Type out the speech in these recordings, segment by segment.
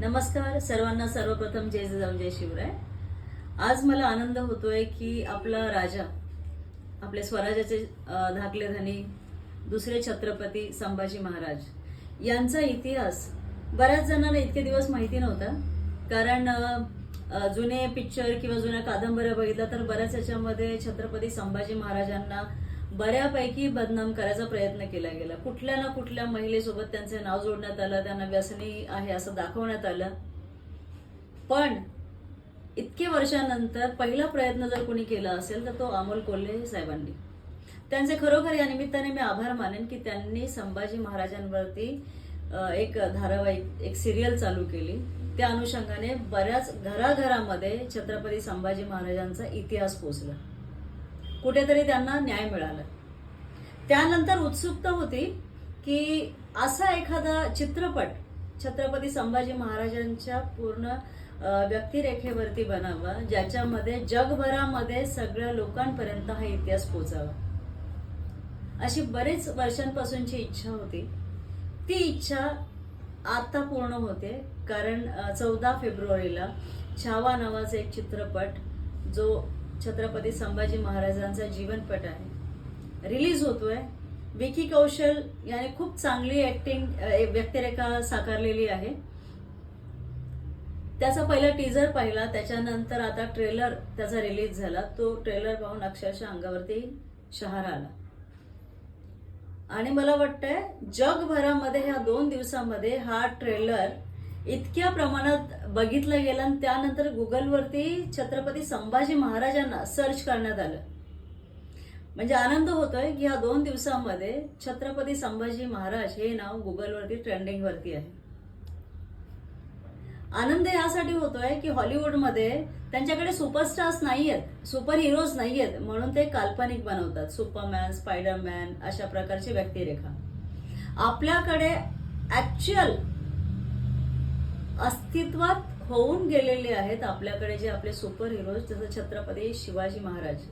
नमस्कार सर्वांना सर्वप्रथम जय जय शिवराय. आज मला आनंद होतोय की आपला राजा आपले स्वराज्याचे धाकले धनी दुसरे छत्रपती संभाजी महाराज यांचा इतिहास बऱ्याच जणांना इतके दिवस माहिती नव्हता. कारण जुने पिक्चर किंवा जुन्या कादंबऱ्या बघितल्या तर बऱ्याच याच्यामध्ये छत्रपती संभाजी महाराजांना बऱ्यापैकी बदनाम करायचा प्रयत्न केला गेला. कुठल्या ना कुठल्या महिलेसोबत त्यांचे नाव जोडण्यात आलं त्यांना व्यसनी आहे असं दाखवण्यात आलं. पण इतके वर्षानंतर पहिला प्रयत्न जर कोणी केला असेल तर तो अमोल कोल्हे साहेबांनी. त्यांचे खरोखर या निमित्ताने मी आभार मानेन की त्यांनी संभाजी महाराजांवरती एक धारावाहिक एक सिरियल चालू केली. त्या अनुषंगाने बऱ्याच घराघरामध्ये छत्रपती संभाजी महाराजांचा इतिहास पोचला कुठेतरी त्यांना न्याय मिळाला. त्यानंतर उत्सुकता होती की असा एखादा चित्रपट छत्रपती संभाजी महाराजांच्या पूर्ण व्यक्तिरेखेवरती बनावा ज्याच्यामध्ये जगभरामध्ये सगळ्या लोकांपर्यंत हा इतिहास पोचावा. अशी बरेच वर्षांपासूनची इच्छा होती. ती इच्छा आता पूर्ण होते कारण चौदा फेब्रुवारीला छावा नावाचा एक चित्रपट जो छत्रपती संभाजी महाराजांचा जीवनपट आहे. रिलीज होतोय. विकी कौशल याने खूप चांगली ऍक्टिंग व्यक्तिरेखा साकारलेली आहे. त्याचा पहिला टीजर पाहिला त्याच्यानंतर आता ट्रेलर त्याचा रिलीज झाला. तो ट्रेलर पाहून अक्षरशः अंगावरती शहार आला. आणि मला वाटतंय जगभरामध्ये ह्या दोन दिवसामध्ये हा ट्रेलर इतक्या प्रमाणात बघितलं गेलं आणि त्यानंतर गुगलवरती छत्रपती संभाजी महाराजांना सर्च करण्यात आलं. म्हणजे आनंद होतोय की ह्या दोन दिवसांमध्ये छत्रपती संभाजी महाराज हे नाव गुगलवरती ट्रेंडिंग वरती आहे. आनंद यासाठी होतोय की हॉलिवूडमध्ये त्यांच्याकडे सुपरस्टार्स आहेत सुपर हिरोज नाही आहेत म्हणून ते काल्पनिक बनवतात. सुपरमॅन स्पायडरमॅन अशा प्रकारची व्यक्तिरेखा. आपल्याकडे ऍक्च्युअल अस्तित्वात होऊन गेलेले आहेत आपल्याकडे जे आपले सुपर हिरोज जसं छत्रपती शिवाजी महाराज.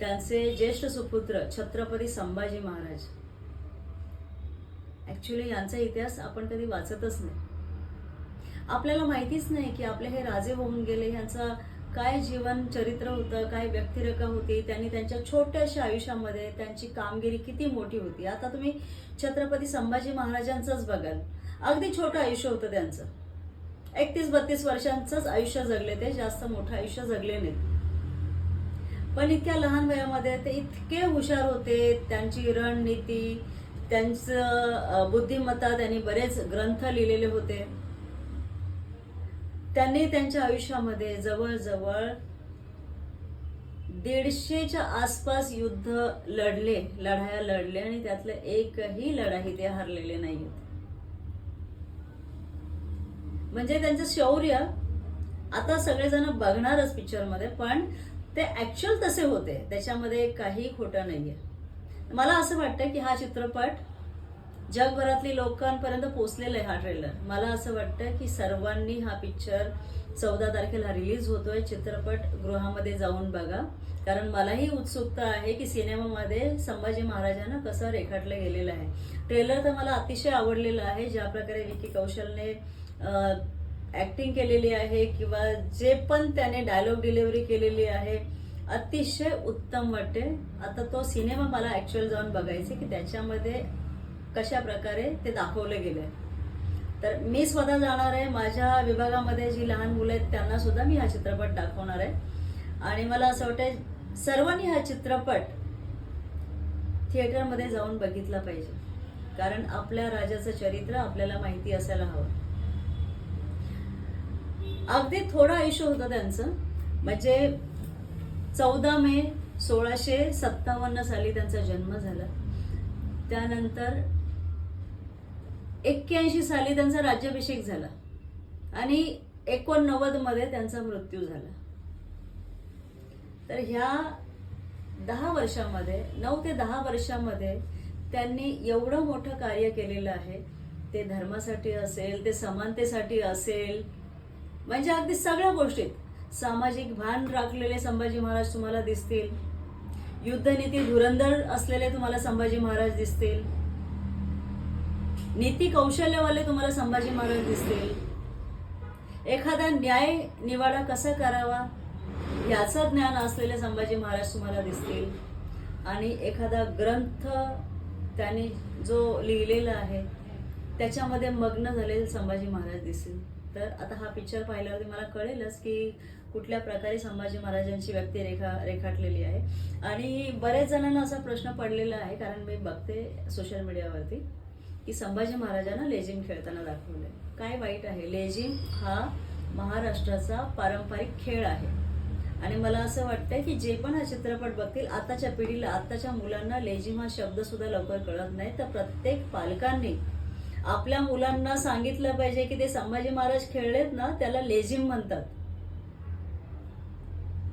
त्यांचे ज्येष्ठ सुपुत्र छत्रपती संभाजी महाराज. ऍक्च्युली यांचा इतिहास आपण कधी वाचतच नाही. आपल्याला माहितीच नाही की आपले हे राजे होऊन गेले यांचं काय जीवन चरित्र होतं काय व्यक्तिरेखा होती त्यांनी त्यांच्या छोट्याशा आयुष्यामध्ये त्यांची कामगिरी किती मोठी होती. आता तुम्ही छत्रपती संभाजी महाराजांचंच बघाल. अगदी छोटं आयुष्य होतं त्यांचं. एकतीस बत्तीस वर्षांचंच आयुष्य जगले ते जास्त मोठं आयुष्य जगले नाहीत. पण इतक्या लहान वयामध्ये ते इतके हुशार होते त्यांची रणनीती त्यांचं बुद्धिमत्ता त्यांनी बरेच ग्रंथ लिहिलेले होते. त्यांनी त्यांच्या आयुष्यामध्ये जवळजवळ दीडशेच्या आसपास युद्ध लढले लढाया लढले आणि त्यातलं एकही लढाई ते हरलेले नाहीत म्हणजे त्यांचं शौर्य आता सगळेजण बघणारच पिक्चरमध्ये पण ते ॲक्च्युअल तसे होते. त्याच्यामध्ये काही खोटं नाही आहे मला असं वाटतं की हा चित्रपट जगभरातली लोकांपर्यंत पोचलेला आहे हा ट्रेलर मला असं वाटतं की सर्वांनी हा पिक्चर चौदा तारखेला रिलीज होतोय. चित्रपट गृहामध्ये जाऊन बघा. कारण मलाही उत्सुकता आहे की सिनेमामध्ये संभाजी महाराजांना कसं रेखाटलं गेलेलं आहे. ट्रेलर तर मला अतिशय आवडलेलं आहे. ज्या प्रकारे विकी कौशलने ॲक्टिंग केलेली आहे किंवा जे पण त्याने डायलॉग डिलिव्हरी केलेली आहे अतिशय उत्तम वाटते. आता तो सिनेमा मला ॲक्च्युअल जाऊन बघायचे की त्याच्यामध्ये कशा प्रकारे ते दाखवलं गेलंय तर मी स्वतः जाणार आहे. माझ्या विभागामध्ये जी लहान मुलं आहेत त्यांना सुद्धा मी हा चित्रपट दाखवणार आहे. आणि मला असं वाटतं सर्वांनी हा चित्रपट थिएटरमध्ये जाऊन बघितला पाहिजे. कारण आपल्या राजाचं चरित्र आपल्याला माहिती असायला हवं. अगदी थोडा आयुष्य होतं त्यांचं. म्हणजे चौदा मे सोळाशे सत्तावन्न साली त्यांचा जन्म झाला. त्यानंतर एक्क्याऐंशी साली त्यांचा राज्याभिषेक झाला. आणि एकोणनव्वदमध्ये त्यांचा मृत्यू झाला. तर ह्या दहा वर्षामध्ये नऊ ते दहा वर्षामध्ये त्यांनी एवढं मोठं कार्य केलेलं आहे. ते धर्मासाठी असेल ते समानतेसाठी असेल म्हणजे अगदी सगळ्या गोष्टीत. सामाजिक भान राखलेले संभाजी महाराज तुम्हाला दिसतील. युद्धनीती धुरंधर असलेले तुम्हाला संभाजी महाराज दिसतील. नीती कौशल्यवाले तुम्हाला संभाजी महाराज दिसतील. एखादा न्याय निवाडा कसा करावा याचं ज्ञान असलेले संभाजी महाराज तुम्हाला दिसतील. आणि एखादा ग्रंथ त्याने जो लिहिलेला आहे त्याच्यामध्ये मग्न झालेले संभाजी महाराज दिसतील. तर आता हा पिक्चर पाहिल्यावरती मला कळेलच की कुठल्या प्रकारे संभाजी महाराजांची व्यक्तिरेखा रेखाटलेली आहे. आणि बऱ्याच जणांना असा प्रश्न पडलेला आहे कारण मी बघते सोशल मीडियावरती की संभाजी महाराजांना लेझिम खेळताना दाखवलंय. काय वाईट आहे? लेझिम हा महाराष्ट्राचा पारंपरिक खेळ आहे. आणि मला असं वाटतंय की जे पण हा चित्रपट बघतील आताच्या पिढीला आताच्या मुलांना लेझिम हा शब्दसुद्धा लवकर कळत नाही. तर प्रत्येक पालकांनी आपल्या मुलांना सांगितलं पाहिजे की ते संभाजी महाराज खेळलेत ना त्याला लेझिम म्हणतात.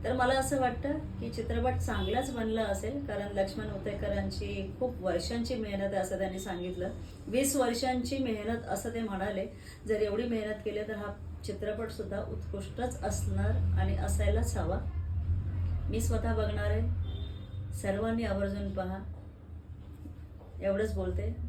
तर मला असं वाटतं की चित्रपट चांगलाच बनला असेल कारण लक्ष्मण उतेकरांची खूप वर्षांची मेहनत आहे असं त्यांनी सांगितलं. वीस वर्षांची मेहनत असं ते म्हणाले. जर एवढी मेहनत केली तर हा चित्रपट सुद्धा उत्कृष्टच असणार आणि असायलाच हवा. मी स्वतः बघणार आहे. सर्वांनी आवर्जून पहा. एवढंच बोलते.